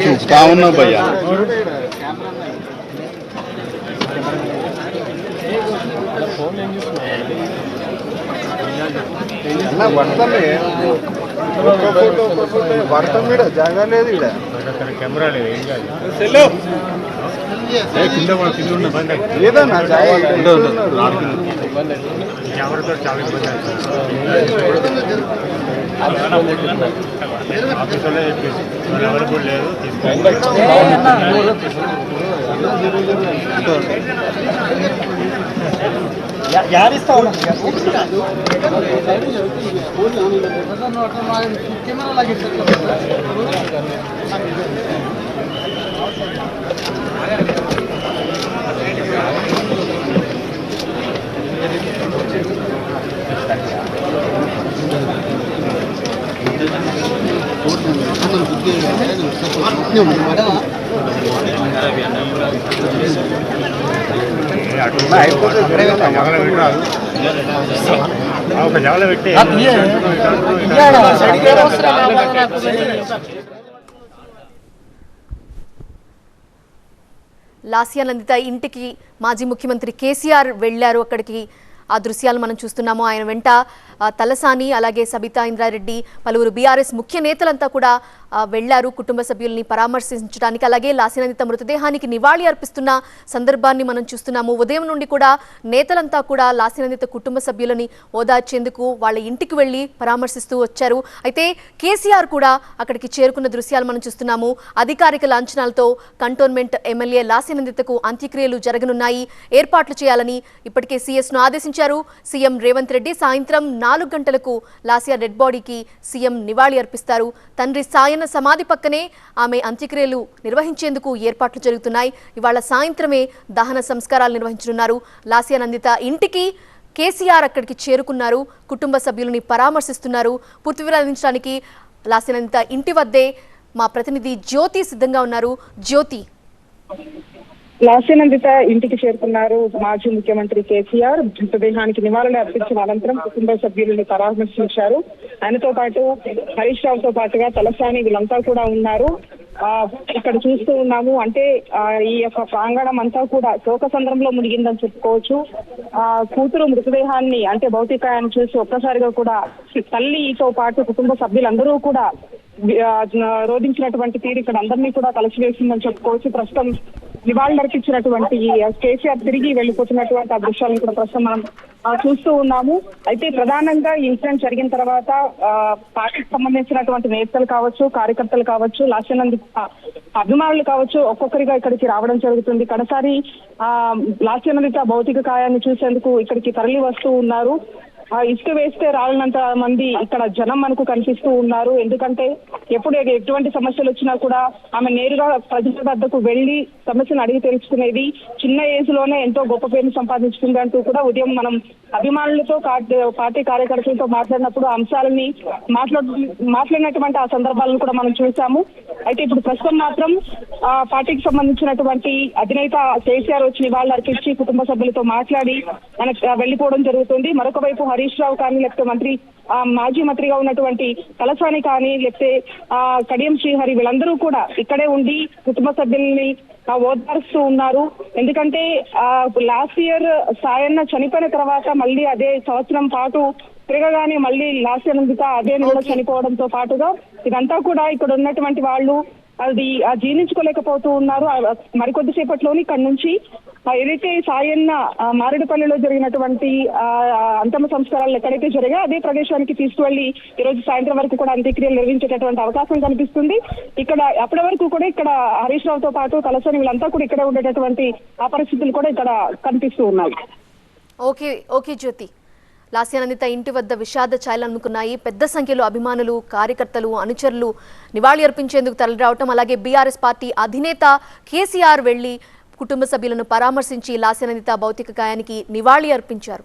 చూస్తా ఉన్నా భయ్యా పడతామే ఒక్క ఫోటో ఒక్క ఫోటో. పడతాం ఇక్కడ జాగా లేదు ఇక్కడ కెమెరా లేదు ఏం కాదు ఏదన్నా జాగా. ఇక్కడ కెమెరాతో చాలా ఇబ్బంది ఆఫీసులో చెప్పేసి వాళ్ళు అవైలబుల్ లేదు తీసుకోండి అటు జగల పెట్టరాదు ఒక జగల పెట్టి లాస్యానందిత ఇంటికి మాజీ ముఖ్యమంత్రి కేసీఆర్ వెళ్ళారు అక్కడికి. ఆ దృశ్యాలు మనం చూస్తున్నాము. ఆయన వెంట తలసాని అలాగే సబితా ఇంద్రారెడ్డి పలువురు బీఆర్ఎస్ ముఖ్య నేతలంతా కూడా వెళ్ళారు. కుటుంబ సభ్యుల్ని పరామర్శించడానికి అలాగే లాసినందిత మృతదేహానికి నివాళి అర్పిస్తున్న సందర్భాన్ని మనం చూస్తున్నాము. ఉదయం నుండి కూడా నేతలంతా కూడా లాసినందిత కుటుంబ సభ్యులని ఓదార్చేందుకు వాళ్ళ ఇంటికి వెళ్ళి పరామర్శిస్తూ వచ్చారు. అయితే కేసీఆర్ కూడా అక్కడికి చేరుకున్న దృశ్యాలు మనం చూస్తున్నాము. అధికారిక లాంఛనాలతో కంటోన్మెంట్ ఎమ్మెల్యే లాసినందితకు అంత్యక్రియలు జరగనున్నాయి. ఏర్పాట్లు చేయాలని ఇప్పటికే సీఎస్ను ఆదేశించారు. సీఎం రేవంత్ రెడ్డి సాయంత్రం నాలుగు గంటలకు లాసియా డెడ్ బాడీకి సీఎం నివాళి అర్పిస్తారు. తండ్రి సాయం ఆయన సమాధి పక్కనే ఆమె అంత్యక్రియలు నిర్వహించేందుకు ఏర్పాట్లు జరుగుతున్నాయి. ఇవాళ సాయంత్రమే దహన సంస్కారాలు నిర్వహించనున్నారు. లాసియా నందిత ఇంటికి కేసీఆర్ అక్కడికి చేరుకున్నారు. కుటుంబ సభ్యులని పరామర్శిస్తున్నారు. పూర్తి వివరాలు అందించడానికి లాసినంత ఇంటి వద్దే మా ప్రతినిధి జ్యోతి సిద్ధంగా ఉన్నారు. జ్యోతి. లాస్యనందిత ఇంటికి చేరుకున్నారు మాజీ ముఖ్యమంత్రి కేసీఆర్. మృతదేహానికి నివాళులు అర్పించిన అనంతరం కుటుంబ సభ్యులను పరామర్శించారు. ఆయనతో పాటు హరీష్ రావుతో పాటుగా తలసాని వీళ్ళంతా కూడా ఉన్నారు. ఆ ఇక్కడ చూస్తూ ఉన్నాము. అంటే ఆ ఈ యొక్క ప్రాంగణం అంతా కూడా శోక సంద్రంలో మునిగిందని చెప్పుకోవచ్చు. ఆ కూతురు మృతదేహాన్ని అంటే భౌతికాయాన్ని చూసి ఒక్కసారిగా కూడా తల్లితో పాటు కుటుంబ సభ్యులందరూ కూడా రోధించినటువంటి తీరు ఇక్కడ అందరినీ కూడా కలిసివేసిందని చెప్పుకోవచ్చు. ప్రస్తుతం నివాళులర్పించినటువంటి ఈ కేసీఆర్ తిరిగి వెళ్ళిపోతున్నటువంటి ఆ దృశ్యాలను కూడా ప్రస్తుతం మనం చూస్తూ ఉన్నాము. అయితే ప్రధానంగా ఇన్సిడెంట్ జరిగిన తర్వాత ఆ, పార్టీకి సంబంధించినటువంటి నేతలు కావచ్చు కార్యకర్తలు కావచ్చు లాస్యనంది అభిమానులు కావచ్చు ఒక్కొక్కరిగా ఇక్కడికి రావడం జరుగుతుంది. కడసారి ఆ లాస్యనందిత భౌతిక కాయాన్ని చూసేందుకు ఇక్కడికి తరలి వస్తూ ఉన్నారు. ఇసుక వేస్తే రాలినంత మంది ఇక్కడ జనం మనకు కనిపిస్తూ ఉన్నారు. ఎందుకంటే ఎప్పుడు ఎటువంటి సమస్యలు వచ్చినా కూడా ఆమె నేరుగా ప్రజల వద్దకు వెళ్ళి సమస్యను అడిగి తెలుసుకునేది చిన్న ఏజ్లోనే ఎంతో గొప్ప పేరును సంపాదించుకుంది అంటూ కూడా ఉదయం మనం అభిమానులతో పార్టీ కార్యకర్తలతో మాట్లాడినప్పుడు అంశాలని మాట్లాడు మాట్లాడినటువంటి ఆ సందర్భాలను కూడా మనం చూసాము. అయితే ఇప్పుడు ప్రస్తుతం మాత్రం ఆ పార్టీకి సంబంధించినటువంటి అధినేత కేసీఆర్ వచ్చి నివాళులు అర్పించి కుటుంబ సభ్యులతో మాట్లాడి ఆయన వెళ్ళిపోవడం జరుగుతుంది. మరొక వైపు హరీష్ రావు కానీ లేకపోతే మంత్రి ఆ, మాజీ మంత్రిగా ఉన్నటువంటి తలసాని కానీ లేకపోతే కడియం శ్రీహరి వీళ్ళందరూ కూడా ఇక్కడే ఉండి కుటుంబ సభ్యుల్ని ఆ, ఓదారుస్తూ ఉన్నారు. ఎందుకంటే లాస్ట్ ఇయర్ సాయన్న చనిపోయిన తర్వాత మళ్ళీ అదే సంవత్సరం పాటు తిరగగానే మళ్ళీ లాస్ట్ నందిత అదే నెలలో చనిపోవడంతో పాటుగా ఇదంతా కూడా ఇక్కడ ఉన్నటువంటి వాళ్ళు అది ఆ జీర్ణించుకోలేకపోతూ ఉన్నారు. ఆ, మరికొద్ది సేపట్లోని ఇక్కడ నుంచి ఆ, ఏదైతే సాయన్న మారేడుపల్లిలో జరిగినటువంటి ఆ, సంస్కారాలు ఎక్కడైతే జరిగాయో అదే ప్రదేశానికి తీసుకువెళ్ళి ఈ రోజు సాయంత్రం వరకు కూడా అంత్యక్రియలు నిర్వహించేటటువంటి అవకాశం కనిపిస్తుంది. ఇక్కడ అప్పటి వరకు కూడా ఇక్కడ హరీష్ రావుతో పాటు కలసని వీళ్ళంతా కూడా ఇక్కడే ఉండేటటువంటి ఆ పరిస్థితులు కూడా ఇక్కడ కనిపిస్తూ ఉన్నాయి. ఓకే ఓకే జ్యోతి. లాస్యానందిత ఇంటి వద్ద విషాద ఛాయలనుకున్నాయి అందుకున్నాయి పెద్ద సంఖ్యలో అభిమానులు కార్యకర్తలు అనుచరులు నివాళి అర్పించేందుకు తరలిరావటం అలాగే బీఆర్ఎస్ పార్టీ అధినేత కేసీఆర్ వెళ్ళి కుటుంబ సభ్యులను పరామర్శించి లాస్యానందిత భౌతిక గాయానికి నివాళి అర్పించారు.